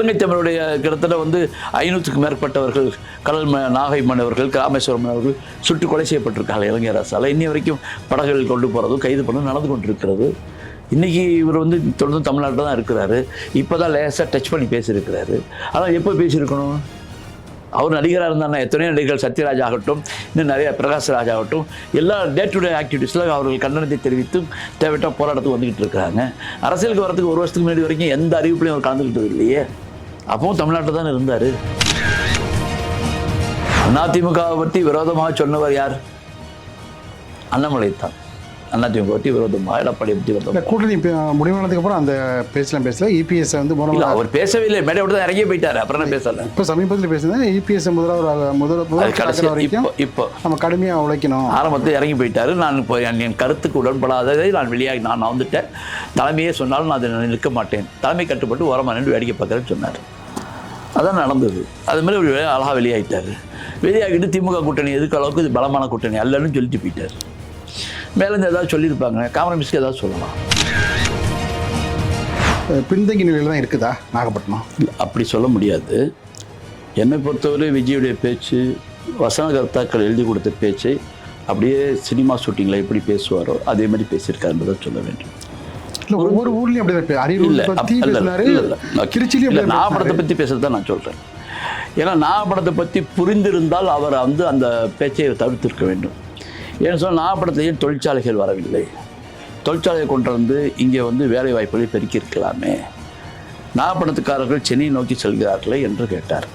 இலங்கை தமிழுடைய கிட்டத்தட்ட வந்து ஐநூற்றுக்கு மேற்பட்டவர்கள் கடல் ம- நாகை மன்னவர்கள் ராமேஸ்வரம் மன்னவர்கள் சுட்டு கொலை செய்யப்பட்டிருக்காங்க இலங்கை அரசால் இன்னி வரைக்கும் படகுகள் கொண்டு போகிறதும் கைது பண்ண நடந்து கொண்டிருக்கிறது. இன்றைக்கி இவர் வந்து தொடர்ந்து தமிழ்நாட்டில் தான் இருக்கிறாரு. இப்போ தான் லேசாக டச் பண்ணி பேசியிருக்கிறாரு. ஆனால் எப்போ பேசியிருக்கணும்? அவர் நடிகராக இருந்தாங்க எத்தனையோ நடிகர்கள் சத்யராஜ் ஆகட்டும் இன்னும் நிறைய பிரகாஷ் ராஜ் ஆகட்டும் எல்லா டே டு டே ஆக்டிவிட்டீஸில் அவர்கள் கண்டனத்தை தெரிவித்தும் தேவையான போராட்டத்துக்கு வந்துக்கிட்டு இருக்கிறாங்க. அரசியலுக்கு வரதுக்கு ஒரு வருஷத்துக்கு முன்னாடி வரைக்கும் எந்த அறிவிப்புலையும் அவர் கலந்துக்கிட்டது இல்லையே. அப்பவும் தமிழ்நாட்டில் தான் இருந்தார்? அதிமுகவை பற்றி விரோதமாக சொன்னவர் யார்? அண்ணாமலை தான். அதிமுக பற்றி விரோதமாக எடப்பாடி பற்றி இந்த விரோதமாக கூட்டணி முடிவானதுக்கு அப்புறம் அந்த பேசலாம் பேசல இபிஎஸ் வந்து இல்லை முதல்வர் அவர் பேசவே இல்லை மேடை விட்டு தான் இறங்கி போயிட்டாரு. அப்புறம் என்ன பேசல? இப்போ சமீபத்தில் பேசுனது இபிஎஸ் கடைசி வரைக்கும் இப்போ நம்ம கடுமையாக உழைக்கணும். ஆரம்பத்தில் இறங்கி போயிட்டாரு. நான் இப்போ என் என் கருத்துக்கு உடன்படாததை நான் வெளியாகி நான் நான் வந்துட்டேன் தலைமையே சொன்னாலும் நான் அதை நிற்க மாட்டேன். தலைமை கட்டுப்பட்டு ஓரமாக நின்று வேடிக்கை பார்க்குறேன்னு சொன்னார். அதான் நடந்தது. அது மாதிரி ஒரு அழகாக வெளியாகிட்டார் வெளியாகிட்டு திமுக கூட்டணி எதுக்கு அளவுக்கு? இது பலமான கூட்டணி அல்லன்னு சொல்லிட்டு போயிட்டார். மேலேருந்து ஏதாவது சொல்லியிருப்பாங்க. காமரமிஸ்க்கு ஏதாவது சொல்லலாம் பின்தங்கி நிலையில் தான் இருக்குதா நாகப்பட்டினம்? இல்ல, அப்படி சொல்ல முடியாது. என்னை பொறுத்தவரை விஜயுடைய பேச்சு வசனகர்த்தாக்கள் எழுதி கொடுத்த பேச்சை அப்படியே சினிமா ஷூட்டிங்கில் எப்படி பேசுவாரோ அதே மாதிரி பேசியிருக்காருன்றதை சொல்ல வேண்டும். இல்லை ஒவ்வொரு ஊர்லேயும் அப்படி தான் அரியலூர் பற்றி பேசினாரு. நான் திருச்சிலையும் நாகப்படத்தை பேசினாரு. பற்றி பேசுறது தான் நான் சொல்கிறேன் ஏன்னா நாகப்படத்தை பற்றி புரிந்திருந்தால் அவர் வந்து அந்த பேச்சை தவிர்த்திருக்க வேண்டும். ஏன்னு சொன்னால் நாகப்படத்திலேயும் தொழிற்சாலைகள் வரவில்லை? தொழிற்சாலையை கொண்டு வந்து இங்கே வந்து வேலை வாய்ப்புகளை பெருக்கியிருக்கலாமே? நாகப்படத்துக்காரர்கள் சென்னை நோக்கி செல்கிறார்களே என்று கேட்டார்.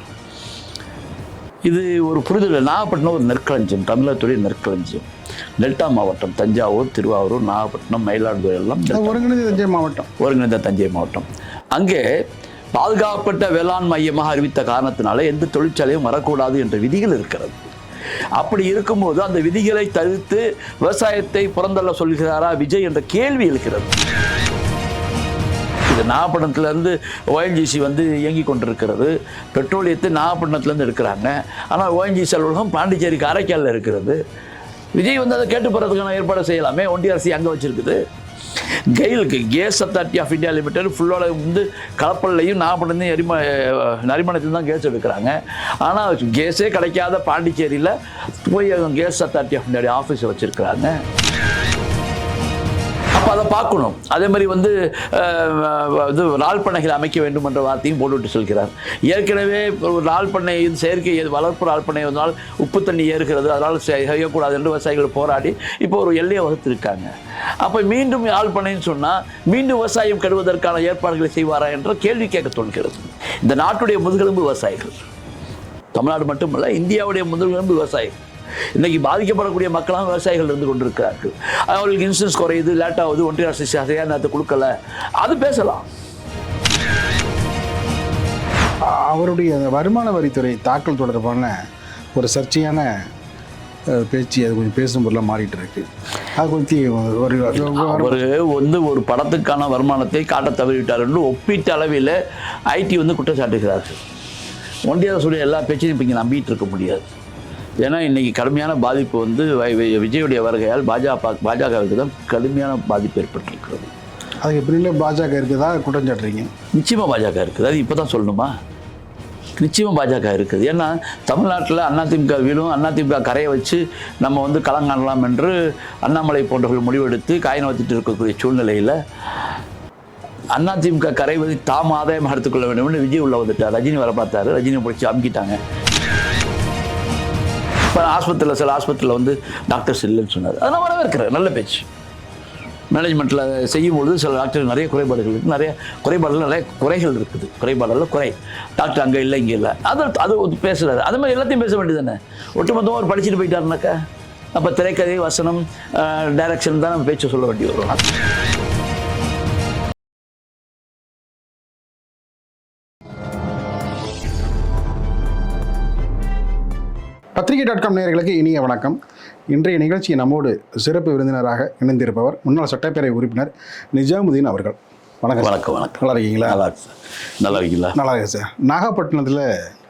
இது ஒரு புரிதல் நாகப்பட்டினம் ஒரு நெற்களஞ்சியம் தமிழகத்துடைய நெற்களஞ்சியம். டெல்டா மாவட்டம் தஞ்சாவூர் திருவாரூர் நாகப்பட்டினம் மயிலாடுதுறை எல்லாம் ஒருங்கிணைந்த தஞ்சை மாவட்டம். ஒருங்கிணைந்த தஞ்சை மாவட்டம். அங்கே பாதுகாக்கப்பட்ட வேளாண் மையமாக அறிவித்த காரணத்தினால எந்த தொழிற்சாலையும் வரக்கூடாது என்ற விதிகள் இருக்கிறது. அப்படி இருக்கும்போது அந்த விதிகளை தவிர்த்து விவசாயத்தை புறந்தள்ள சொல்கிறாரா விஜய் என்ற கேள்வி எழுகிறது இது நாகப்பட்டினத்துலேருந்து ஓஎன்ஜிசி வந்து இயங்கி கொண்டிருக்கிறது. பெட்ரோலியத்தை நாகப்பட்டினத்துலேருந்து எடுக்கிறாங்க. ஆனால் ஓஎன்ஜிசி அலுவலகம் பாண்டிச்சேரி காரைக்காலில் இருக்கிறது. விஜய் வந்து அதை கேட்டு போகிறதுக்கான ஏற்பாடு செய்யலாமே. ஒன்றிய அரசு அங்கே வச்சுருக்குது. கெயிலுக்கு gas authority of India limited ஃபுல்லோட வந்து கலப்பல்லையும் நாகப்பட்டினம் எரிம நரிமணத்தில் தான் கேஸ் எடுக்கிறாங்க. ஆனால் கேஸே கிடைக்காத பாண்டிச்சேரியில் போய் கேஸ் அத்தாரிட்டி ஆஃப் இந்தியா ஆஃபீஸை வச்சுருக்கிறாங்க. அதை பார்க்கணும். அதே மாதிரி வந்து இது நாள் பண்ணைகள் அமைக்க வேண்டும் என்ற வார்த்தையும் போட்டுவிட்டு சொல்கிறார். ஏற்கனவே ஒரு ரால் பண்ணை செயற்கை வளர்ப்பு நாள் பண்ணை வந்தால் உப்பு தண்ணி ஏறுகிறது அதனால் செய்யக்கூடாது என்று விவசாயிகள் போராடி இப்போ ஒரு எல்லையை வகுத்திருக்காங்க. அப்போ மீண்டும் ரால் பண்ணைன்னு சொன்னால் மீண்டும் விவசாயம் கெடுவதற்கான ஏற்பாடுகளை செய்வாரா என்ற கேள்வி கேட்க தோன்கிறது இந்த நாட்டுடைய முதுகெலும்பு விவசாயிகள். தமிழ்நாடு மட்டுமல்ல இந்தியாவுடைய முதுகெலும்பு விவசாயிகள். இன்னைக்கு பாதிக்கப்படக்கூடிய மக்களாக விவசாயிகள் இருந்து கொண்டிருக்கிறார்கள். அவர்களுக்கு இன்சூரன்ஸ் குறையுது லேட் ஆகுது ஒன்றிய அரசு சரியான நேரத்தை கொடுக்கல. அது பேசலாம். அவருடைய வருமான வரித்துறை தாக்கல் தொடர்பான ஒரு சர்ச்சையான பேச்சு அது கொஞ்சம் பேசும் பொருளாக மாறிட்டு இருக்கு. அது கொஞ்சம் ஒரு அவர் வந்து ஒரு படத்துக்கான வருமானத்தை காட்ட தவறிவிட்டார் என்று ஒப்பீட்டு அளவில் ஐடி வந்து குற்றச்சாட்டுகிறார்கள். ஒன்றிய அரசுடைய எல்லா பேச்சையும் இப்போ இங்கே நம்பிட்டு இருக்க முடியாது. ஏன்னா இன்னைக்கு கடுமையான பாதிப்பு வந்து விஜயுடைய வருகையால் பாஜக பாஜகவுக்கு தான் கடுமையான பாதிப்பு ஏற்பட்டிருக்கிறது. அதுக்கு பின்னில் பாஜக இருக்குதா? குற்றம் சாட்டுறீங்க. நிச்சயமாக பாஜக இருக்குது. அது இப்போ தான் சொல்லணுமா? நிச்சயமாக பாஜக இருக்குது. ஏன்னா தமிழ்நாட்டில் அதிமுக வீடும் அதிமுக கரையை வச்சு நம்ம வந்து களங்காணலாம் என்று அண்ணாமலை போன்றவர்கள் முடிவெடுத்து காய் நோத்திட்டு இருக்கக்கூடிய சூழ்நிலையில் அதிமுக கரைவதை தாம் ஆதாயம் எடுத்துக்கொள்ள வேண்டும் என்று விஜய் உள்ள வந்துட்டார். ரஜினி வர பார்த்தாரு ரஜினியை பிடிச்சி அமுக்கிட்டாங்க. இப்போ ஆஸ்பத்திரியில் சில ஆஸ்பத்திரியில் வந்து டாக்டர்ஸ் இல்லைன்னு சொன்னார். அதை நான் வரவேற்கிறேன். நல்ல பேச்சு. மேனேஜ்மெண்ட்டில் செய்யும்பொழுது சில டாக்டர் நிறைய குறைபாடுகள் இருக்குது நிறைய குறைபாடுகள் நிறைய குறைகள் இருக்குது. குறைபாடுகள் குறை. டாக்டர் அங்கே இல்லை இங்கே இல்லை. அது அது பேசுகிறாரு அது மாதிரி எல்லாத்தையும் பேச வேண்டியது தானே? ஒட்டுமொத்தமாக ஒரு படிச்சுட்டு போயிட்டாருனாக்கா அப்போ திரைக்கதை வசனம் டைரக்ஷன் தான் நம்ம பேச்சு சொல்ல வேண்டி வரும். பத்திரிகை டாட் காம் நேயர்களுக்கு இனிய வணக்கம். இன்றைய நிகழ்ச்சி நம்மோடு சிறப்பு விருந்தினராக இணைந்திருப்பவர் முன்னாள் சட்டப்பேரவை உறுப்பினர் நிஜாமுதீன் அவர்கள். வணக்கம். வணக்கம் வணக்கம். நல்லா இருக்கீங்களா? நல்லா இருக்கு சார். நல்லா இருக்கீங்களா? நல்லா இருக்கு சார். நாகப்பட்டினத்தில்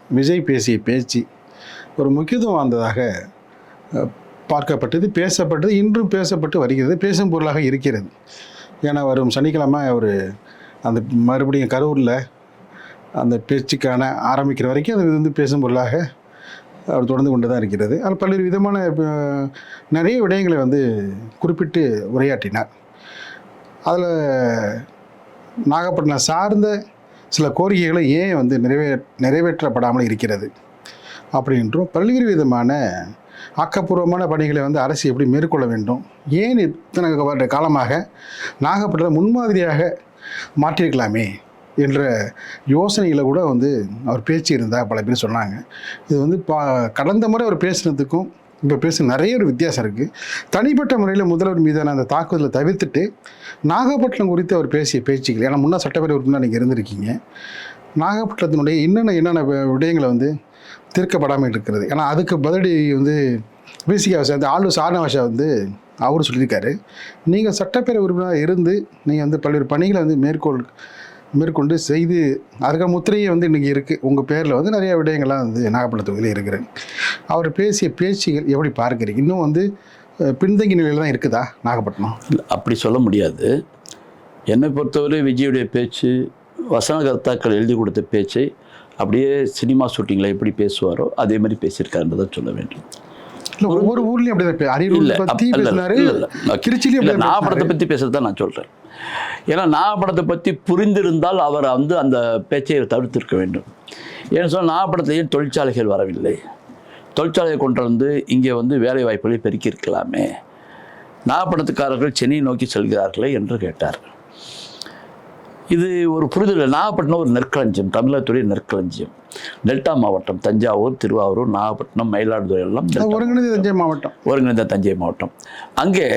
விஜய் பேசிய பேச்சு ஒரு முக்கியத்துவம் வாய்ந்ததாக அஹ், பார்க்கப்பட்டது பேசப்பட்டது இன்றும் பேசப்பட்டு வருகிறது பேசும் பொருளாக இருக்கிறது. ஏன்னா வரும் சனிக்கிழமை அவர் அந்த மறுபடியும் கரூரில் அந்த பேச்சுக்கான ஆரம்பிக்கிற வரைக்கும் அது வந்து பேசும் பொருளாக அவர் தொடர்ந்து கொண்டு தான் இருக்கிறது. அதில் பல்வேறு விதமான நிறைய விடயங்களை வந்து குறிப்பிட்டு உரையாற்றினார். அதில் நாகப்பட்டினம் சார்ந்த சில கோரிக்கைகளை ஏன் வந்து நிறைவே நிறைவேற்றப்படாமல் இருக்கிறது? அப்படின்றும் பல்வேறு விதமான ஆக்கப்பூர்வமான பணிகளை வந்து அரசு எப்படி மேற்கொள்ள வேண்டும்? ஏன் இத்தனை காலமாக நாகப்பட்டினம் முன்மாதிரியாக மாற்றியிருக்கலாமே? என்ற யோசனைகளை கூட வந்து அவர் பேச்சு இருந்தால் பல பேர் சொன்னாங்க. இது வந்து பா கடந்த முறை அவர் பேசுனதுக்கும் இப்போ பேச நிறைய ஒரு வித்தியாசம் இருக்குது தனிப்பட்ட முறையில் முதல்வர் மீதான அந்த தாக்குதலை தவிர்த்துட்டு நாகப்பட்டினம் குறித்து அவர் பேசிய பேச்சுக்கள் ஏன்னா முன்னாள் சட்டப்பேரவை உறுப்பினர் நீங்கள் இருந்திருக்கீங்க. நாகப்பட்டினத்தினுடைய என்னென்ன என்னென்ன விடயங்களை வந்து தீர்க்கப்படாமல் இருக்கிறது. ஏன்னா அதுக்கு பதிலடி வந்து விசிகா அந்த ஆளு சாரணவாஷா வந்து அவர் சொல்லியிருக்காரு. நீங்கள் சட்டப்பேரவை உறுப்பினராக இருந்து நீங்கள் வந்து பல்வேறு பணிகளை வந்து மேற்கொள் மேற்கொண்டு செய்து அதுக்கான வந்து இன்றைக்கி இருக்குது உங்கள் பேரில் வந்து நிறைய விடயங்கள்லாம் வந்து நாகப்பட்டினம் தொகுதியில் இருக்கிறேன் அவர் பேசிய பேச்சுகள் எப்படி பார்க்குறீங்க? இன்னும் வந்து பின்தங்கி பின்தங்கிய நிலையில் தான் இருக்குதா நாகப்பட்டினம்? இல்லை அப்படி சொல்ல முடியாது. என்னை பொறுத்தவரை விஜயுடைய பேச்சு வசனகர்த்தாக்கள் எழுதி கொடுத்த பேச்சை அப்படியே சினிமா ஷூட்டிங்கில் எப்படி பேசுவாரோ அதே மாதிரி பேசியிருக்காருன்றதை சொல்ல வேண்டும். ஒவ்வொரு ஊர்லேயும் அப்படி தான் அரியலூர் இல்ல, பேசினாரு அப்படி தான் நாகப்படத்தை பற்றி பேசுறது தான் நான் சொல்கிறேன் ஏன்னா நாகப்படத்தை பற்றி புரிந்திருந்தால் அவர் வந்து அந்த பேச்சை தவிர்த்திருக்க வேண்டும். ஏன்னு சொன்னால் நாகப்படத்தில் ஏன் தொழிற்சாலைகள் வரவில்லை? தொழிற்சாலையை கொண்டு வந்து இங்கே வந்து வேலை வாய்ப்புகளை பெருக்கியிருக்கலாமே நாகப்பட்டினத்துக்காரர்கள் சென்னை நோக்கி செல்கிறார்களே என்று கேட்டார் இது ஒரு புரிதல் நாகப்பட்டினம் ஒரு நெற்களஞ்சியம். தமிழகத்துடைய நெற்களஞ்சியம். டெல்டா மாவட்டம் தஞ்சாவூர் திருவாரூர் நாகப்பட்டினம் மயிலாடுதுறை எல்லாம் ஒருங்கிணைந்த தஞ்சை மாவட்டம். ஒருங்கிணைந்த தஞ்சை மாவட்டம். அங்கே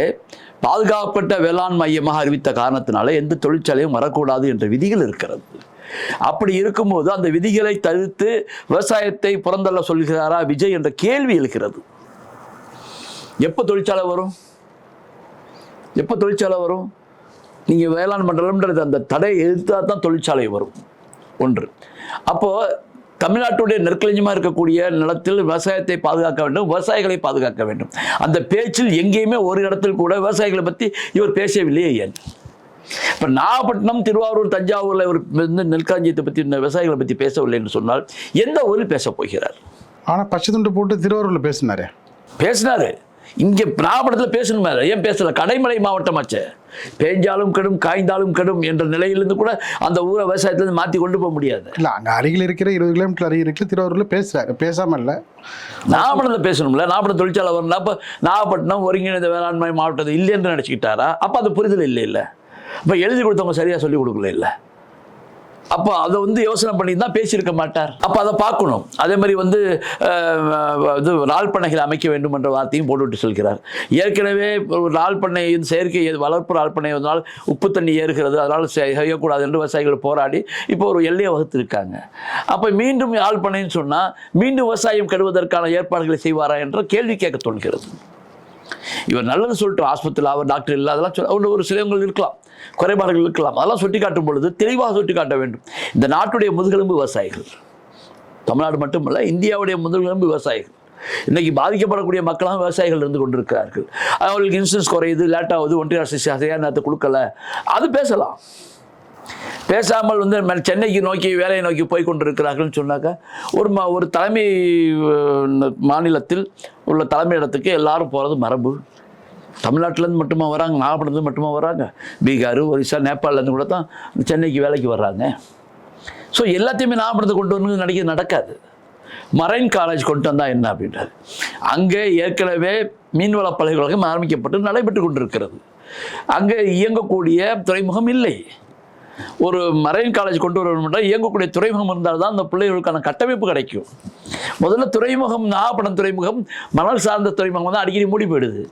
பாதுகாக்கப்பட்ட வேளாண் மையமாக அறிவித்த காரணத்தினால எந்த தொழிற்சாலையும் வரக்கூடாது என்ற விதிகள் இருக்கிறது. அப்படி இருக்கும்போது அந்த விதிகளை தவிர்த்து விவசாயத்தை புறந்தள்ள சொல்கிறாரா விஜய் என்ற கேள்வி எழுகிறது. எப்போ தொழிற்சாலை வரும்? எப்போ தொழிற்சாலை வரும்? நீங்கள் வேளாண் மண்டலம்ன்றது அந்த தடையை எதிர்த்தா தான் தொழிற்சாலை வரும். ஒன்று. அப்போது தமிழ்நாட்டுடைய நெற்களஞ்சியமாக இருக்கக்கூடிய நிலத்தில் விவசாயத்தை பாதுகாக்க வேண்டும் விவசாயிகளை பாதுகாக்க வேண்டும். அந்த பேச்சில் எங்கேயுமே ஒரு இடத்தில் கூட விவசாயிகளை பற்றி இவர் பேசவில்லையே ஏன்? இப்போ நாகப்பட்டினம் திருவாரூர் தஞ்சாவூரில் இவர் வந்து நெற்களஞ்சியத்தை பற்றி விவசாயிகளை பற்றி பேசவில்லை என்று சொன்னால் எந்த ஊரில் பேசப் போகிறார்? ஆனால் பச்சை துண்டு போட்டு திருவாரூரில் பேசினாரு. பேசினாரு. இங்கே நாகப்பட்டினத்தில் பேசணுமே ஏன் பேசல? கடைமலை மாவட்டமாச்சே. பேஞ்சாலும் கெடும் காய்ந்தாலும் கெடும் என்ற நிலையிலிருந்து கூட அந்த ஊரை விவசாயத்திலிருந்து மாற்றி கொண்டு போக முடியாது. இல்லை அங்கே அருகில் இருக்கிற இருபது கிலோமீட்டர் அருகில் இருக்கிற திருவாரூரில் பேசுகிறாரு பேசாமல் இல்லை. நாகப்பட்டினத்தில் பேசணும்ல. நாகப்பட்டினம் தொழிற்சாலை வரணும். அப்போ நாகப்பட்டினம் ஒருங்கிணைந்த வேளாண்மை மாவட்டத்தை இல்லைன்னு நினச்சிக்கிட்டாரா? அப்போ அது புரிதல் இல்லை இல்லை இப்போ எழுதி கொடுத்தவங்க சரியாக சொல்லி கொடுக்கல இல்லை அப்போ அதை வந்து யோசனை பண்ணி தான் பேசியிருக்க மாட்டார். அப்போ அதை பார்க்கணும். அதே மாதிரி வந்து இது நாள் பண்ணைகள் அமைக்க வேண்டும் என்ற வார்த்தையும் போட்டுவிட்டு சொல்கிறார். ஏற்கனவே ஒரு ரால் பண்ணை செயற்கை வளர்ப்பு நாள் பண்ணை வந்தால் உப்பு தண்ணி ஏறுகிறது. அதனால் செய்யக்கூடாது என்று விவசாயிகள் போராடி இப்போ ஒரு எல்லையை வகுத்திருக்காங்க. அப்போ மீண்டும் நாள் பண்ணைன்னு சொன்னால் மீண்டும் விவசாயம் கெடுவதற்கான ஏற்பாடுகளை செய்வாரா என்ற கேள்வி கேட்க தோன்கிறது இவர் நல்லது சொல்லிட்டு ஆஸ்பத்திரியில் அவர் டாக்டர் இல்லை அதெல்லாம் சொல்ல ஒன்று ஒரு சிலவங்கள் இருக்கலாம். குறைபாடுகள் இருக்கலாம் அதெல்லாம் சுட்டி காட்டும் பொழுது தெளிவாக சுட்டி காட்ட வேண்டும். இந்த நாட்டுடைய முதுகெலும்பு விவசாயிகள் தமிழ்நாடு மட்டுமல்ல இந்தியாவுடைய முதுகெலும்பு விவசாயிகள். இன்னைக்கு பாதிக்கப்படக்கூடிய மக்களாக விவசாயிகள் இருந்து கொண்டிருக்கிறார்கள். அவர்களுக்கு இன்சூரன்ஸ் குறையுது லேட்டாகுது ஒன்றிய அரசு சரியான நேரத்தை கொடுக்கல. அது பேசலாம். பேசாமல் வந்து சென்னைக்கு நோக்கி வேலையை நோக்கி போய் கொண்டிருக்கிறார்கள்னு சொன்னாக்கா ஒரு ம ஒரு தலைமை மாநிலத்தில் உள்ள தலைமையிடத்துக்கு எல்லாரும் போகிறது மரபு. தமிழ்நாட்டிலேருந்து மட்டுமா வராங்க நாகப்பட்டினத்துலேருந்து மட்டுமா வராங்க? பீகார் ஒரிசா நேபாளிலேருந்து கூட தான் சென்னைக்கு வேலைக்கு வர்றாங்க. ஸோ எல்லாத்தையுமே நாகப்பட்டினத்தை கொண்டு வந்து நினைக்கிறது நடக்காது. மரைன் காலேஜ் கொண்டு வந்தால் என்ன அப்படின்றது அங்கே ஏற்கனவே மீன்வள பல்கலைக்கழகம் ஆரம்பிக்கப்பட்டு நடைபெற்று கொண்டிருக்கிறது. அங்கே இயங்கக்கூடிய துறைமுகம் இல்லை. ஒரு மரைன் காலேஜ் கொண்டு வரணும்னா இயங்கக்கூடிய துறைமுகம் இருந்தால் தான் அந்த பிள்ளைகளுக்கான கட்டமைப்பு கிடைக்கும். முதல்ல துறைமுகம் நாகப்பட்டினம் துறைமுகம் மணல் சார்ந்த துறைமுகம் வந்து அடிக்கடி மூடி போயிடுது.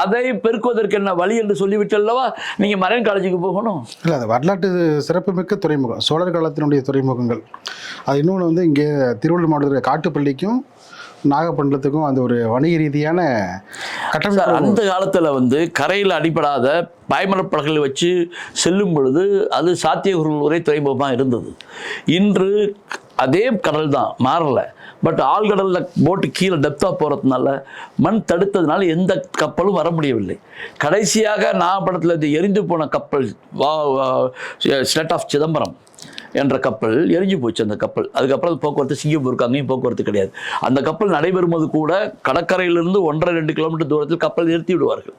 அதை பெருக்குவதற்கு என்ன வழி என்று சொல்லிவிட்டு அல்லவா நீங்கள் மரைன் காலேஜுக்கு போகணும்? இல்லை அது வரலாற்று சிறப்புமிக்க துறைமுகம். சோழர் காலத்தினுடைய துறைமுகங்கள். அது இன்னொன்று வந்து இங்கே திருவள்ளூர் மாவட்டத்தில் காட்டுப்பள்ளிக்கும் நாகப்பட்டினத்துக்கும் அந்த ஒரு வணிக ரீதியான கட்டமைப்பு. அந்த காலத்தில் வந்து கரையில் அடிபடாத பாய்மரப் வச்சு செல்லும் பொழுது அது சாத்தியகுருள் உரை துறைமுகமாக இருந்தது. இன்று அதே கடல் தான் மாறலை. பட் ஆழ்கடலில் போட்டு கீழே டெப்த்தாக போகிறதுனால மண் தடுத்ததுனால எந்த கப்பலும் வர முடியவில்லை. கடைசியாக நாகப்பட்டத்தில் இந்த எரிந்து போன கப்பல் வா ஸ்டேட் ஆஃப் சிதம்பரம். என்ற கப்பல் எரிஞ்சு போச்சு அந்த கப்பல். அதுக்கப்புறம் அது போக்குவரத்து சிங்கப்பூருக்கு அங்கேயும் போக்குவரத்து கிடையாது. அந்த கப்பல் நடைபெறும்போது கூட கடற்கரையிலிருந்து ஒன்றரை ரெண்டு கிலோமீட்டர் தூரத்தில் கப்பல் நிறுத்தி விடுவார்கள்.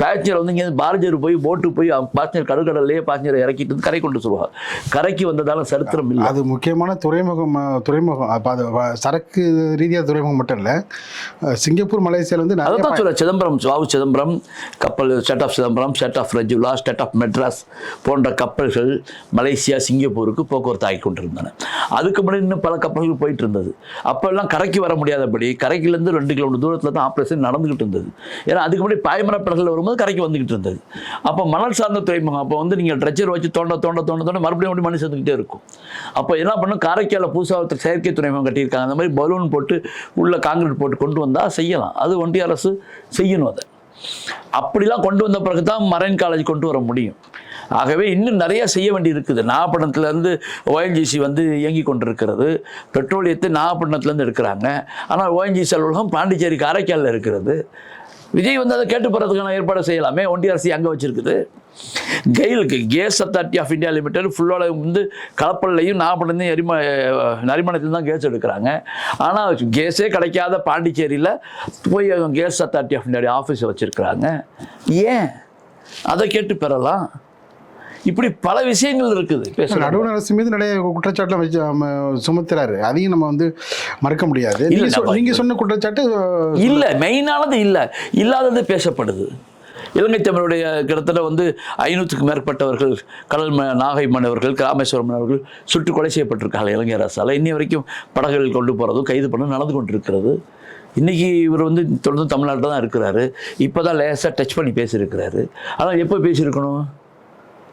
பேச்சர் வந்து இங்கே பாரதியார் போய் போட்டு போய் பாசஞ்சர் கடற்கடல்லையே பாசஞ்சரை இறக்கிட்டு வந்து கரை கொண்டு சொல்லுவாங்க. கரைக்கு வந்ததால சரித்திரம் இல்லை. அது முக்கியமான துறைமுகம் துறைமுகம். அது சரக்கு ரீதியாக துறைமுகம் மட்டும் இல்லை. சிங்கப்பூர் மலேசியாவில் வந்து நிறைய அதான் சொல்ல சிதம்பரம் வாவு சிதம்பரம் கப்பல் state of Chidambaram state of Rajula state of Madras போன்ற கப்பல்கள் மலேசியா சிங்கப்பூருக்கு போக்குவரத்து ஆகி கொண்டிருந்தன. அதுக்கு முன்னாடி இன்னும் பல கப்பல்கள் போயிட்டு இருந்தது அப்போல்லாம் கரைக்கு வர முடியாதபடி கரைக்கிலேருந்து ரெண்டு கிலோமீட்டர் தூரத்தில் தான் ஆப்ரேஷன் நடந்துகிட்டு இருந்தது. ஏன்னா அதுக்கு முன்னாடி பாய்மர படகுகள் வரும்போது கரைக்கு வந்துகிட்டு இருந்தது. அப்போ மணல் சார்ந்த துறைமுகம் அப்போ வந்து நீங்கள் ட்ரெச்சர் வச்சு தோண்ட தோண்ட தோண்ட தோண்ட மறுபடியும் மறுபடியும் மணி சேர்ந்துக்கிட்டே இருக்கும். அப்போ என்ன பண்ணும் காரைக்காலில் புதுசாக ஒருத்தர் செயற்கை துறைமுகம் கட்டியிருக்காங்க. அந்த மாதிரி பலூன் போட்டு உள்ள காங்கிரீட் போட்டு கொண்டு வந்தால் செய்யலாம். அது ஒன்றிய அரசு செய்யணும் அதை. அப்படிலாம் கொண்டு வந்த பிறகு தான் மரைன் காலேஜ் கொண்டு வர முடியும். ஆகவே இன்னும் நிறையா செய்ய வேண்டி இருக்குது நாகப்பட்டினத்துலேருந்து ஓஎன்ஜிசி வந்து இயங்கி கொண்டிருக்கிறது. பெட்ரோலியத்தை நாகப்பட்டினத்துலேருந்து எடுக்கிறாங்க. ஆனால் ஓஎன்ஜிசி அலுவலகம் பாண்டிச்சேரி காரைக்காலில் இருக்கிறது. விஜய் வந்து அதை கேட்டு போகிறதுக்கான ஏற்பாடு செய்யலாமே. ஒன்றிய அரசு அங்கே வச்சுருக்குது. கெயிலுக்கு gas authority of India limited ஃபுல்லோட வந்து கலப்பல்லையும் நாகப்பட்டினம் எரிம நரிமணத்தில் தான் கேஸ் எடுக்கிறாங்க. ஆனால் கேஸே கிடைக்காத பாண்டிச்சேரியில் போய் கேஸ் அத்தாரிட்டி ஆஃப் இந்தியா ஆஃபீஸை வச்சுருக்குறாங்க. ஏன்? அதை கேட்டு பெறலாம். இப்படி பல விஷயங்கள் இருக்குது. நடுவண் அரசு மீது நிறைய குற்றச்சாட்டுலாம் வச்சு சுமத்துறாரு. அதையும் நம்ம வந்து மறுக்க முடியாது. நீங்க சொன்ன குற்றச்சாட்டு இல்லை மெயினானது இல்லை. இல்லாதது பேசப்படுது. இலங்கை தமிழுடைய கிட்டத்தட்ட வந்து ஐநூற்றுக்கு மேற்பட்டவர்கள் கடல் ம நாகை மன்னவர்கள் ராமேஸ்வரம் மன்னவர்கள் சுட்டு கொலை செய்யப்பட்டிருக்காங்க இலங்கை அரசால். இன்னி வரைக்கும் படகுகள் கொண்டு போகிறதும் கைது பண்ண நடந்து கொண்டிருக்கிறது. இன்றைக்கி இவர் வந்து தொடர்ந்து தமிழ்நாட்டில் தான் இருக்கிறாரு. இப்போ தான் லேசாக டச் பண்ணி பேசியிருக்கிறாரு. ஆனால் எப்போ பேசியிருக்கணும்?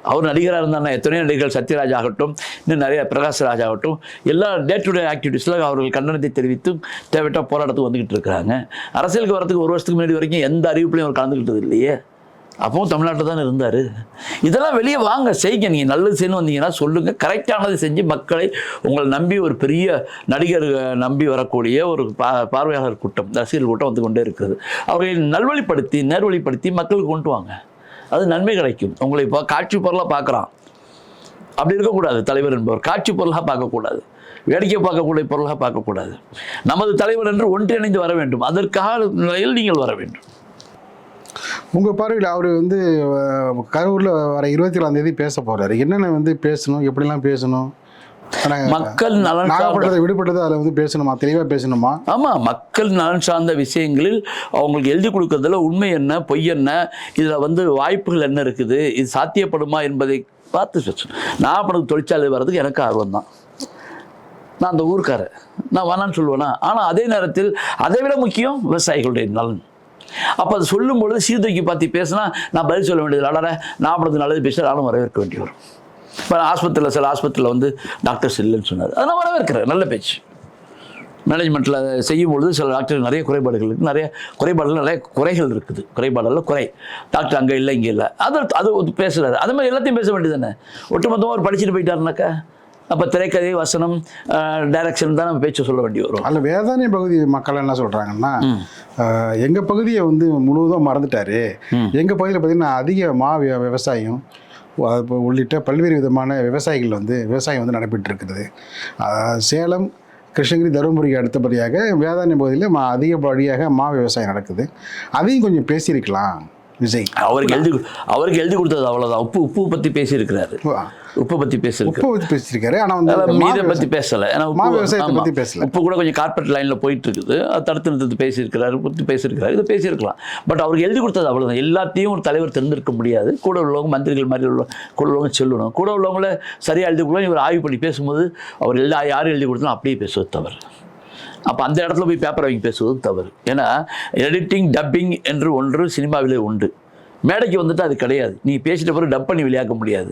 அவர் நடிகராக இருந்தாருன்னா எத்தனையோ நடிகர்கள் சத்யராஜ் ஆகட்டும் இன்னும் நிறைய பிரகாஷ்ராஜ் ஆகட்டும் எல்லா டே டு டே ஆக்டிவிட்டீஸில் அவர்கள் கண்டனத்தை தெரிவித்து தேவையான போராட்டத்துக்கு வந்துக்கிட்டு இருக்கிறாங்க. அரசியலுக்கு வரதுக்கு ஒரு வருஷத்துக்கு முன்னாடி வரைக்கும் எந்த அறிவிப்புலையும் அவர் கலந்துக்கிட்டது இல்லையே. அப்பவும் தமிழ்நாட்டில் தான் இருந்தார். இதெல்லாம் வெளியே வாங்க செய்யுங்க. நீங்கள் நல்லது செய்யணும் வந்தீங்கன்னா சொல்லுங்கள் கரெக்டானதை செஞ்சு மக்களை உங்களை நம்பி ஒரு பெரிய நடிகர் நம்பி வரக்கூடிய ஒரு பா பார்வையாளர் கூட்டம் ரசிகர்கள் கூட்டம் வந்து கொண்டே இருக்கிறது. அவர்களை நல்வழிப்படுத்தி நேர்வழிப்படுத்தி மக்களுக்கு கொண்டு வாங்க. அது நன்மை கிடைக்கும். உங்களை இப்போ காட்சி பொருளாக பார்க்குறான். அப்படி இருக்கக்கூடாது தலைவர் என்பவர். காட்சி பொருளாக பார்க்கக்கூடாது. வேடிக்கை பார்க்கக்கூடிய பொருளாக பார்க்கக்கூடாது. நமது தலைவர் என்று ஒன்றிணைந்து வர வேண்டும். அதற்காக நிலையில் நீங்கள் வர வேண்டும். உங்கள் பார்வையில் அவர் வந்து கரூரில் வர இருபத்தி ஏழாம் தேதி பேச போகிறாரு என்னென்ன வந்து பேசணும்? எப்படிலாம் பேசணும்? மக்கள் நலன் சார்ந்த நாகப்பட்டினத்தை விடுபட்டது அதில் வந்து பேசணுமா? தெளிவா பேசணுமா? ஆமாம் மக்கள் நலன் சார்ந்த விஷயங்களில் அவங்களுக்கு எழுதி கொடுக்கறதுல உண்மை என்ன பொய் என்ன இதில் வந்து வாய்ப்புகள் என்ன இருக்குது இது சாத்தியப்படுமா என்பதை பார்த்து நாகப்பட்டினம் தொழிற்சாலை வர்றதுக்கு எனக்கு ஆர்வம் தான். நான் அந்த ஊருக்காரர். நான் வேணான்னு சொல்லுவேனா? ஆனால் அதே நேரத்தில் அதை விட முக்கியம் விவசாயிகளுடைய நலன். அப்போ அது சொல்லும் பொழுது சீர்தூக்கி பார்த்து பேசினா நான் பதில் சொல்ல வேண்டியது அடாட நாகப்படத்து நல்லது பேசினா நானும் வரவேற்க வேண்டி வரும் இப்போ ஆஸ்பத்திரியில் சில ஆஸ்பத்திரியில் வந்து டாக்டர்ஸ் இல்லைன்னு சொன்னார். அதை நான் வரவேற்கிறேன். நல்ல பேச்சு. மேனேஜ்மெண்ட்டில் செய்யும் பொழுது சில டாக்டர் நிறைய குறைபாடுகள் இருக்குது நிறைய குறைபாடுகள் நிறைய குறைகள் இருக்குது. குறைபாடுகளில் குறை. டாக்டர் அங்கே இல்லை இங்கே இல்லை. அது அது பேசுகிறாரு அது மாதிரி எல்லாத்தையும் பேச வேண்டியது தானே ஒட்டுமொத்தமாக ஒரு படிச்சுட்டு போயிட்டாருனாக்கா அப்போ திரைக்கதை வசனம் டைரக்ஷன் தான் நம்ம பேச்சு சொல்ல வேண்டி வரும். அல்ல வேதாரண்ய பகுதி மக்கள் என்ன சொல்றாங்கன்னா அஹ், எங்க பகுதியை வந்து முழுவதும் மறந்துட்டாரு. எங்க பகுதியில் பார்த்தீங்கன்னா அதிக மா விவ- விவசாயம் உள்ளிட்ட பல்வேறு விதமான விவசாயிகள் வந்து விவசாயம் வந்து நடைபெற்று இருக்கிறது சேலம் கிருஷ்ணகிரி தருமபுரிக்கு அடுத்தபடியாக வேதாரண்ய பகுதியில் மா அதிகப்படியாக மா விவசாயம் நடக்குது. அதையும் கொஞ்சம் பேசியிருக்கலாம். விஜய். அவருக்கு எழுதி அவருக்கு எழுதி கொடுத்தது அவ்வளோதான் உப்பு உப்பு பற்றி பேசியிருக்கிறாரு. உப்பு பற்றி பேசியிருக்காரு உப்பை பற்றி பேசியிருக்காரு. ஆனால் வந்து மீதை பற்றி பேசலை. ஏன்னா விவசாயத்தை. பத்தி பேசல. உப்பு கூட கொஞ்சம் கார்பரேட் லைனில் போயிட்டு இருக்குது அது தடுத்து நிறுத்தத்து பேசியிருக்கிறாரு பற்றி பேசியிருக்கிறாரு இதை பேசியிருக்கலாம். பட் அவருக்கு எழுதி கொடுத்தது அவ்வளோதான் எல்லாத்தையும் ஒரு தலைவர் தெரிந்திருக்க முடியாது. கூட உள்ளவங்க மந்திரிகள் மாதிரி உள்ள கூட உள்ளவங்க சொல்லணும். கூட உள்ளவங்கள சரியாக எழுதி கொடுக்கலாம் இவர் ஆய்வு பண்ணி பேசும்போது அவர் எல்லா யார் எழுதி கொடுத்தாலும் அப்படியே பேசுவது தவறு. அப்போ அந்த இடத்துல போய் பேப்பர் வாங்கி பேசுவது தவறு. ஏன்னா எடிட்டிங் டப்பிங் என்று ஒன்று சினிமாவிலே உண்டு. மேடைக்கு வந்துட்டு அது கிடையாது. நீ பேசிட்ட பிறகு டப் பண்ணி வெளியாக்க முடியாது.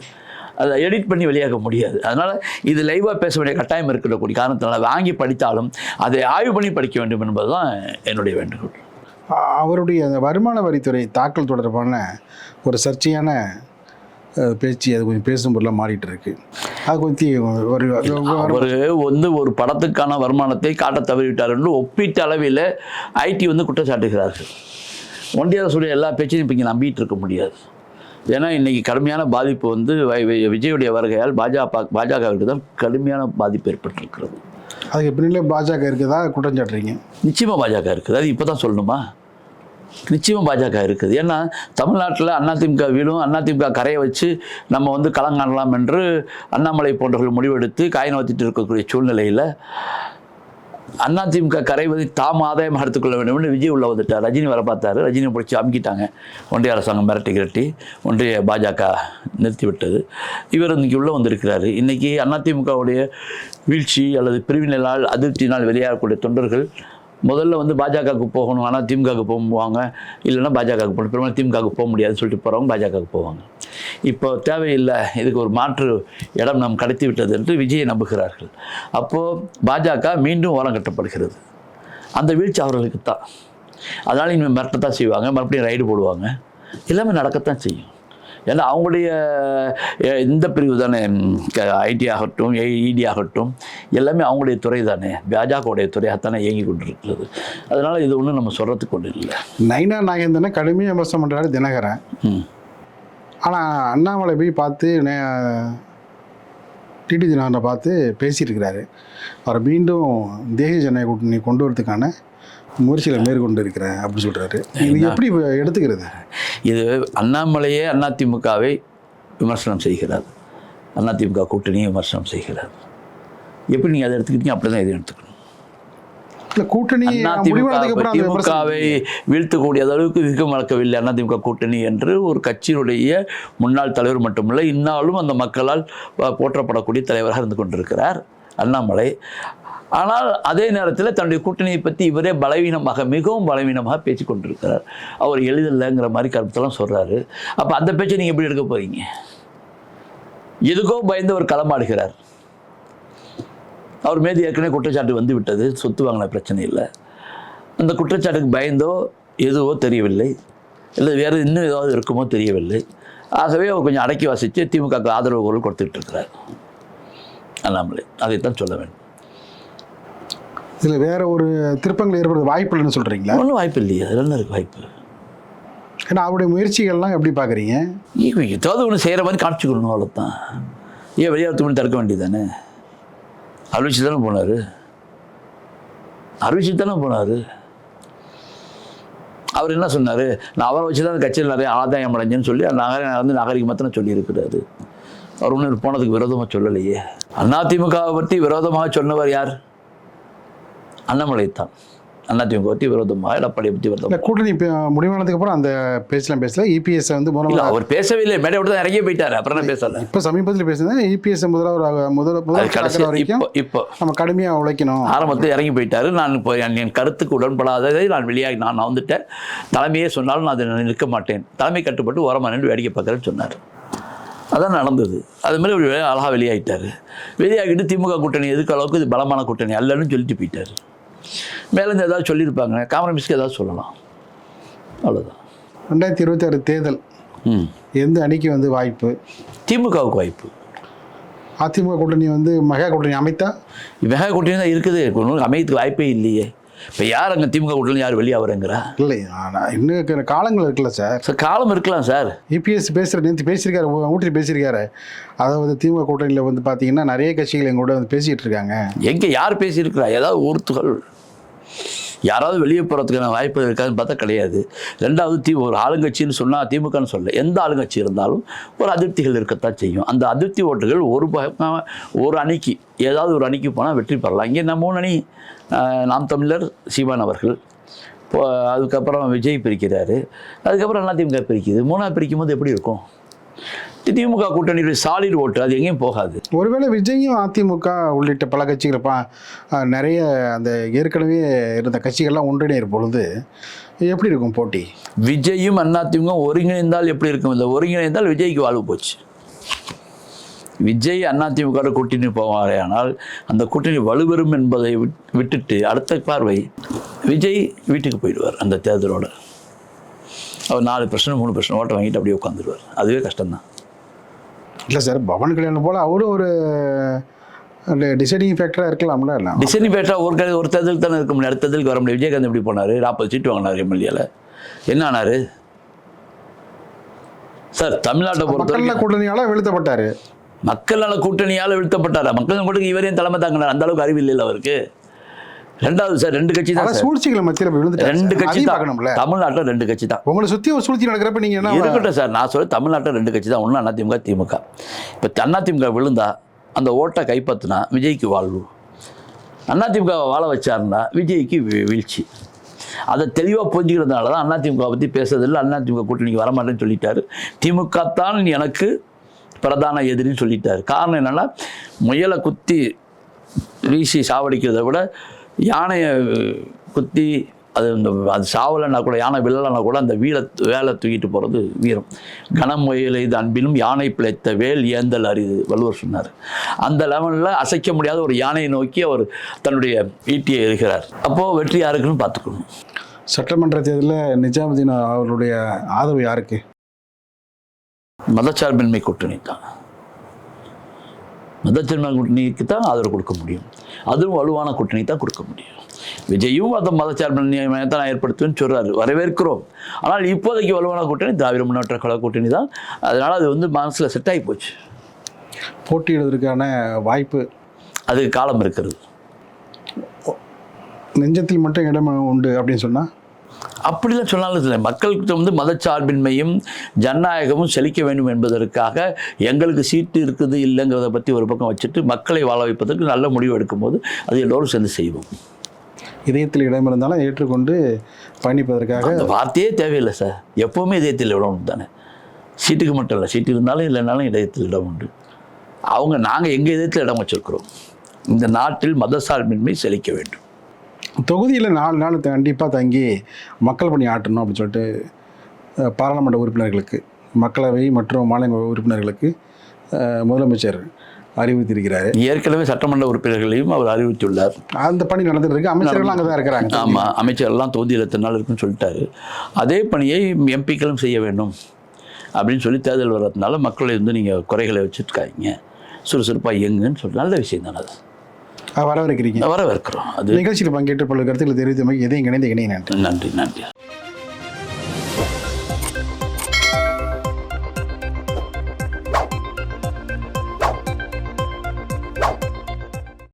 அதை எடிட் பண்ணி வெளியாக முடியாது. அதனால் இது லைவாக பேச வேண்டிய கட்டாயம் இருக்கக்கூடிய காரணத்தினால வாங்கி படித்தாலும் அதை ஆய்வு பண்ணி படிக்க வேண்டும் என்பது தான் என்னுடைய வேண்டுகோள். அவருடைய அந்த வருமான வரித்துறை தாக்கல் தொடர்பான ஒரு சர்ச்சையான பேச்சு அது கொஞ்சம் பேசும் பொருளாக மாறிட்டு இருக்கு அது கொஞ்சம் ஒரு அவர் வந்து ஒரு படத்துக்கான வருமானத்தை காட்ட தவறிவிட்டார் என்று ஒப்பீட்டு அளவில் ஐடி வந்து குற்றச்சாட்டுகிறார்கள். ஒன்றிய அரசுடைய எல்லா பேச்சையும் இப்போ இங்கே நம்பிட்டு இருக்க முடியாது. ஏன்னா இன்னைக்கு கடுமையான பாதிப்பு வந்து விஜயுடைய வருகையால் பாஜக பாஜகவிற்கு தான் கடுமையான பாதிப்பு ஏற்பட்டிருக்கிறது. அதுக்கு பின்னாலே பாஜக இருக்குதா? குற்றம் சாட்டுறீங்க. நிச்சயமாக பாஜக இருக்குது. அது இப்போ தான் சொல்லணுமா? நிச்சயமாக பாஜக இருக்குது. ஏன்னா தமிழ்நாட்டில் அதிமுக வீடும் அதிமுக கரையை வச்சு நம்ம வந்து களங்காணலாம் என்று அண்ணாமலை போன்றவர்கள் முடிவெடுத்து காய் நோத்திட்டு இருக்கக்கூடிய சூழ்நிலையில் அதிமுக கரைவதை தாம் ஆதாயமாக எடுத்துக்கொள்ள வேண்டும் என்று விஜய் உள்ள வந்துட்டார். ரஜினி வர பார்த்தாரு. ரஜினி பிடிச்சி அமுக்கிட்டாங்க. ஒன்றிய அரசாங்கம் மிரட்டி கிரட்டி ஒன்றிய பாஜக நிறுத்தி விட்டது இவர் இன்றைக்கி உள்ளே வந்திருக்கிறாரு. இன்றைக்கி அதிமுகவுடைய வீழ்ச்சி அல்லது பிரிவினால் அதிருப்தியினால் வெளியாகக்கூடிய தொண்டர்கள் முதல்ல வந்து பாஜகவுக்கு போகணும் ஆனால் திமுகவுக்கு போவாங்க இல்லைன்னா பாஜகவுக்கு போகணும். பெரும்பாலும் திமுகவுக்கு போக முடியாதுன்னு சொல்லிட்டு போகிறவங்க பாஜகவுக்கு போவாங்க. இப்போ தேவையில்லை இதுக்கு ஒரு மாற்று இடம் நாம் கடத்தி விட்டது என்று விஜயை நம்புகிறார்கள். அப்போது பாஜக மீண்டும் ஓரம் கட்டப்படுகிறது. அந்த வீழ்ச்சி அவர்களுக்கு தான் அதனால் இனிமேல் மிரட்டத்தான் செய்வாங்க மறுபடியும் ரைடு போடுவாங்க. எல்லாமே நடக்கத்தான் செய்யும். ஏன்னா அவங்களுடைய இந்த பிரிவு தானே ஐடி ஆகட்டும் இடி ஆகட்டும் எல்லாமே அவங்களுடைய துறை தானே. பாஜகவுடைய துறையாகத்தானே இயங்கி கொண்டிருக்கிறது. அதனால் இது ஒன்றும் நம்ம சொல்கிறதுக்கு ஒன்றும் இல்லை. நைனா நாகேந்திரனை கடுமையாக விமர்சனம் பண்ணுறாரு தினகரன். ஆனால் அண்ணாமலை போய் பார்த்து டிடி தினகரனை பார்த்து பேசிட்டு இருக்கிறாரு. அவரை மீண்டும் தேசிய ஜனநாயக கூட்டணி கொண்டு வரதுக்கான முயற்சிகளை மேற்கொண்டு இருக்கிறேன் அப்படின்னு சொல்கிறாரு இது எப்படி எடுத்துக்கிறது? இது அண்ணாமலையே அதிமுகவை விமர்சனம் செய்கிறார். அதிமுக கூட்டணியை விமர்சனம் செய்கிறார். எப்படி நீங்கள் அதை எடுத்துக்கிட்டீங்க? அப்படி தான் இதை எடுத்துக்கணும். கூட்டணி திமுகவை வீழ்த்தக்கூடிய அளவுக்கு விகம் வளர்க்கவில்லை அதிமுக கூட்டணி என்று ஒரு கட்சியினுடைய முன்னாள் தலைவர் மட்டுமல்ல இந்நாளும் அந்த மக்களால் போற்றப்படக்கூடிய தலைவராக இருந்து கொண்டிருக்கிறார் அண்ணாமலை. ஆனால் அதே நேரத்தில் தன்னுடைய கூட்டணியை பற்றி இவரே பலவீனமாக மிகவும் பலவீனமாக பேச்சு கொண்டிருக்கிறார். அவர் எளிதில்லைங்கிற மாதிரி கருத்தெல்லாம் சொல்கிறாரு அப்போ அந்த பேச்சை நீங்கள் எப்படி எடுக்க போகிறீங்க எதுக்கோ பயந்து அவர் களமாடுகிறார். அவர் மீது ஏற்கனவே குற்றச்சாட்டு வந்து விட்டது. சொத்து வாங்கின பிரச்சனை இல்லை. அந்த குற்றச்சாட்டுக்கு பயந்தோ எதுவோ தெரியவில்லை. இல்லை வேறு இன்னும் ஏதாவது இருக்குமோ தெரியவில்லை. ஆகவே அவர் கொஞ்சம் அடக்கி வாசித்து திமுகவுக்கு ஆதரவு குரல் கொடுத்துட்டு இருக்கிறார். அண்ணாமலை அதைத்தான் சொல்ல வேண்டும். இதில் வேற ஒரு திருப்பங்கள் ஏற்படுறது வாய்ப்பு இல்லைன்னு சொல்கிறீங்களா ஒன்றும் வாய்ப்பு இல்லையே. அதில் என்ன இருக்குது வாய்ப்பு? ஏன்னா அவருடைய முயற்சிகள்லாம் எப்படி பார்க்குறீங்க? ஏதாவது ஒன்று செய்கிற மாதிரி காமிச்சுக்கணும் அவ்வளோதான் ஏன் வெளியாகிறது பண்ணி தடுக்க வேண்டியதானே அறிவிச்சு தானே போனார்? அறிவிச்சு தானே போனார்? அவர் என்ன சொன்னார்? நான் அவரை வச்சு தான் கட்சியில் நிறைய ஆதாயம் அடைஞ்சேன்னு சொல்லி நகர வந்து நாகரிகமாக தானே சொல்லியிருக்கிறாரு. அவர் ஒன்றும் போனதுக்கு விரோதமாக சொல்லலையே. அதிமுகவை பற்றி விரோதமாக சொன்னவர் யார்? அண்ணாமலை தான். அதிமுக பற்றி விரோதமாக எடப்பாடியை பற்றி விரோதமாக இல்லை கூட்டணி முடிவானதுக்கு அப்புறம் அந்த பேசலாம் பேசல. இபிஎஸ் வந்து இல்லை முதல்வர் அவர் பேசவே இல்லை மேடை விட்டு தான் இறங்கி போயிட்டார். அப்புறம் என்ன பேசலை? இப்போ சமீபத்தில் பேசுனது இபிஎஸ் முதல்வர் முதல் வரைக்கும் இப்போ நம்ம கடுமையாக உழைக்கணும். ஆரம்பத்தில் இறங்கி போயிட்டாரு. நான் இப்போ என் என் கருத்துக்கு உடன்படாததை நான் வெளியாகி நான் நான் வந்துட்டேன் தலைமையே சொன்னாலும் நான் அதை நிற்க மாட்டேன். தலைமை கட்டுப்பட்டு ஓரமாக நின்று வேடிக்கை பார்க்குறேன்னு சொன்னார். அதான் நடந்தது. அது மாதிரி ஒரு அழகாக வெளியாகிட்டார் வெளியாகிட்டு திமுக கூட்டணி எதுக்கு அளவுக்கு? இது பலமான கூட்டணி அல்லன்னு சொல்லிட்டு போயிட்டார். மேலேருந்து ஏதாவது சொல்லியிருப்பாங்க. காம்ரமிஸ்க்கு ஏதாவது சொல்லலாம். அவ்வளோதான் ரெண்டாயிரத்தி இருபத்தாறு தேர்தல். ம். எந்த அணிக்கு வந்து வாய்ப்பு? திமுகவுக்கு வாய்ப்பு. அதிமுக கூட்டணி வந்து மகா கூட்டணி அமைத்தா? மெகா கூட்டணி தான் இருக்குது. ஒன்றும் அமையத்துக்கு வாய்ப்பே இல்லையே. இப்போ யார் அங்கே திமுக கூட்டணி யார் வெளியாகிறங்கிறா இல்லை ஆனால் இன்னும் காலங்கள் இருக்குல்ல சார். சார் காலம் இருக்கலாம் சார். இபிஎஸ் பேசுகிற நேற்று பேசியிருக்காரு ஊ- ஊட்டி பேசியிருக்காரு. அதாவது திமுக கூட்டணியில் வந்து பார்த்தீங்கன்னா நிறைய கட்சிகள் எங்க கூட வந்து பேசிகிட்டு இருக்காங்க. எங்கே யார் பேசியிருக்கிறா? ஏதாவது ஊர்த்துகள் யாராவது வெளியே போகிறதுக்கான வாய்ப்பு இருக்காதுன்னு பார்த்தா கிடையாது. ரெண்டாவது தி ஒரு ஆளுங்கட்சின்னு சொன்னால் திமுகன்னு சொல்ல எந்த ஆளுங்கட்சி இருந்தாலும் ஒரு அதிருப்திகள் இருக்கத்தான் செய்யும். அந்த அதிருப்தி ஓட்டுகள் ஒரு ஒரு அணிக்கு ஏதாவது ஒரு அணிக்கு போனால் வெற்றி பெறலாம். இங்கே நம்ம மூணு அணி நாம் தமிழர் சீமான் அவர்கள் இப்போ அதுக்கப்புறம் விஜய் பிரிக்கிறாரு. அதுக்கப்புறம் அதிமுக திமுக பிரிக்குது? மூணாவது பிரிக்கும் போது எப்படி இருக்கும்? திமுக கூட்டணியுடைய சாலிட் ஓட்டு அது எங்கேயும் போகாது. ஒருவேளை விஜயும் அதிமுக உள்ளிட்ட பல கட்சிகள் நிறைய அந்த ஏற்கனவே இருந்த கட்சிகள்லாம் ஒன்றிணைகிற பொழுது எப்படி இருக்கும் போட்டி? விஜயும் அதிமுக ஒருங்கிணைந்தால் எப்படி இருக்கும்? இந்த ஒருங்கிணைந்தால் விஜய்க்கு வாழ்வு போச்சு. விஜய் அதிமுக கூட்டணி போவாரே ஆனால் அந்த கூட்டணி வலுவெறும் என்பதை விட்- விட்டுட்டு அடுத்த பார்வை விஜய் வீட்டுக்கு போயிடுவார் அந்த தேர்தலோட. அவர் நாலு பிரச்சனை மூணு பிரச்சனை ஓட்டை வாங்கிட்டு அப்படியே உட்காந்துருவார். அதுவே கஷ்டம்தான். இல்லை சார் பவன் கல்யாணம் போல் அவரும் ஒரு டிசைடிங் ஃபேக்டராக இருக்கலாம்ல இல்லை டிசைனி பேட்டா ஒரு க- ஒரு தேர்தல் தானே இருக்க முடியும். அடுத்த தேர்தலுக்கு வர முடியும். விஜயகாந்த் எப்படி போனார்? நாற்பது சீட்டு வாங்கினார் எம்எல்ஏல. என்ன ஆனார்? சார் தமிழ்நாட்டை பொறுத்த மக்கள் வரைக்கும் கூட்டணியால் வீழ்த்தப்பட்டார். மக்கள் நல கூட்டணியால் வீழ்த்தப்பட்டாரா? மக்கள் கூட்டணி இவரையும் தலைமை தாங்கினார்? அந்த அளவுக்கு அறிவு இல்லை அவருக்கு. ரெண்டாவது சார் ரெண்டு கட்சி தான். சூழ்ச்சிகளை மத்தியில் விழுந்துட்டாரு ரெண்டு. கட்சி தான். பார்க்கணும்ல. தமிழ்நாட்டில் ரெண்டு கட்சி தான். உங்களை சுற்றி ஒரு சூழ்ச்சி நடக்கிறப்ப நீங்கள் என்ன இருக்கட்டும் சார் நான் சொல்ல தமிழ்நாட்டில் ரெண்டு கட்சி தான். ஒன்று அதிமுக திமுக. இப்போ அதிமுக விழுந்தா அந்த ஓட்டை கைப்பற்றினா விஜய்க்கு வாழ்வு. அதிமுக வாழ வச்சாருன்னா விஜய்க்கு வீழ்ச்சி. அதை தெளிவாக புரிஞ்சுக்கிறதுனால தான் அதிமுக பற்றி பேசுறதில்லை. அதிமுக கூட்டணிக்கு வரமாட்டேன்னு சொல்லிட்டாரு. திமுக தான் எனக்கு பிரதான எதிரின்னு சொல்லிட்டாரு. காரணம் என்னென்னா முயலை குத்தி வீசி சாவடிக்கிறத விட யானையை குத்தி அது இந்த அது சாவலைன்னா கூட யானை வில்லலைன்னா கூட அந்த வீர வேலை தூக்கிட்டு போகிறது வீரம். கனம் முயல் இது அன்பிலும் யானை பிழைத்த வேல் ஏந்தல் அரிது வள்ளுவர் சொன்னார். அந்த லெவலில் அசைக்க முடியாத ஒரு யானையை நோக்கி அவர் தன்னுடைய ஈட்டியை இருக்கிறார் அப்போது வெற்றி யாருக்குன்னு பார்த்துக்கணும். சட்டமன்ற தேர்தலில் நிஜாமுதீன் அவருடைய ஆதரவு யாருக்கு? மதச்சார்பின்மை கூட்டணி தான். மதச்சார்பின்மை கூட்டணிக்கு தான் ஆதரவு கொடுக்க முடியும். அதுவும் வலுவான கூட்டணி தான் கொடுக்க முடியும். விஜயும் அந்த மதச்சார்பின்மையை தான் ஏற்படுத்துவேன்னு சொல்றாரு. வரவேற்கிறோம். ஆனால் இப்போதைக்கு வலுவான கூட்டணி திராவிட முன்னேற்ற கழக கூட்டணி தான். அதனால் அது வந்து மனசில் செட் ஆகி போச்சு. போட்டியிடுவதற்கான வாய்ப்பு அதுக்கு காலம் இருக்கிறது. நெஞ்சத்தில் மட்டும் இடம் உண்டு அப்படின்னு சொன்னால் அப்படிலாம் சொன்னாலும் இல்லை. மக்களுக்கு வந்து மதச்சார்பின்மையும் ஜனநாயகமும் செழிக்க வேண்டும் என்பதற்காக எங்களுக்கு சீட்டு இருக்குது இல்லைங்கிறத பற்றி ஒரு பக்கம் வச்சுட்டு மக்களை வாழ வைப்பதற்கு நல்ல முடிவு எடுக்கும்போது அது எல்லோரும் சேர்ந்து செய்வோம். இதயத்தில் இடம் இருந்தாலும் ஏற்றுக்கொண்டு பயணிப்பதற்காக அந்த வார்த்தையே தேவையில்லை சார். எப்போவுமே இதயத்தில் இடம் உண்டு தானே. சீட்டுக்கு மட்டும் இல்லை. சீட்டு இருந்தாலும் இல்லைனாலும் இதயத்தில் இடம் உண்டு. அவங்க நாங்கள் எங்கள் இதயத்தில் இடம் வச்சிருக்கிறோம்? இந்த நாட்டில் மதசார்பின்மை செழிக்க வேண்டும். தொகுதியில் நாலு நாள் கண்டிப்பாக தங்கி மக்கள் பணி ஆட்டணும் அப்படின்னு சொல்லிட்டு பாராளுமன்ற உறுப்பினர்களுக்கு மக்களவை மற்றும் மாநில உறுப்பினர்களுக்கு முதலமைச்சர் அறிவித்திருக்கிறாரு ஏற்கனவே சட்டமன்ற உறுப்பினர்களையும் அவர் அறிவித்துள்ளார் அந்த பணி நடந்துட்டு இருக்கு அமைச்சர்கள் அங்கே தான் இருக்கிறாங்க. ஆமாம் அமைச்சர்லாம் தொகுதியில் எத்தனை நாள் இருக்குன்னு சொல்லிட்டாரு. அதே பணியை எம்பிக்களும் செய்ய வேண்டும் அப்படின்னு சொல்லி தேர்தல் வர்றதுனால மக்களை வந்து நீங்கள் குறைகளை வச்சுருக்காங்க சுறுசுறுப்பாக இயங்குன்னு சொல்லி நல்ல விஷயம் தானே அது? அஹ், வரவிருக்கிறீங்க வரவேற்கிறோம். அது நிகழ்ச்சியில் பங்கேற்று பல கருத்துக்களை தெரிவித்தமைக்கு எதையும் இணைந்து இணைய நன்றி. நன்றி நன்றி.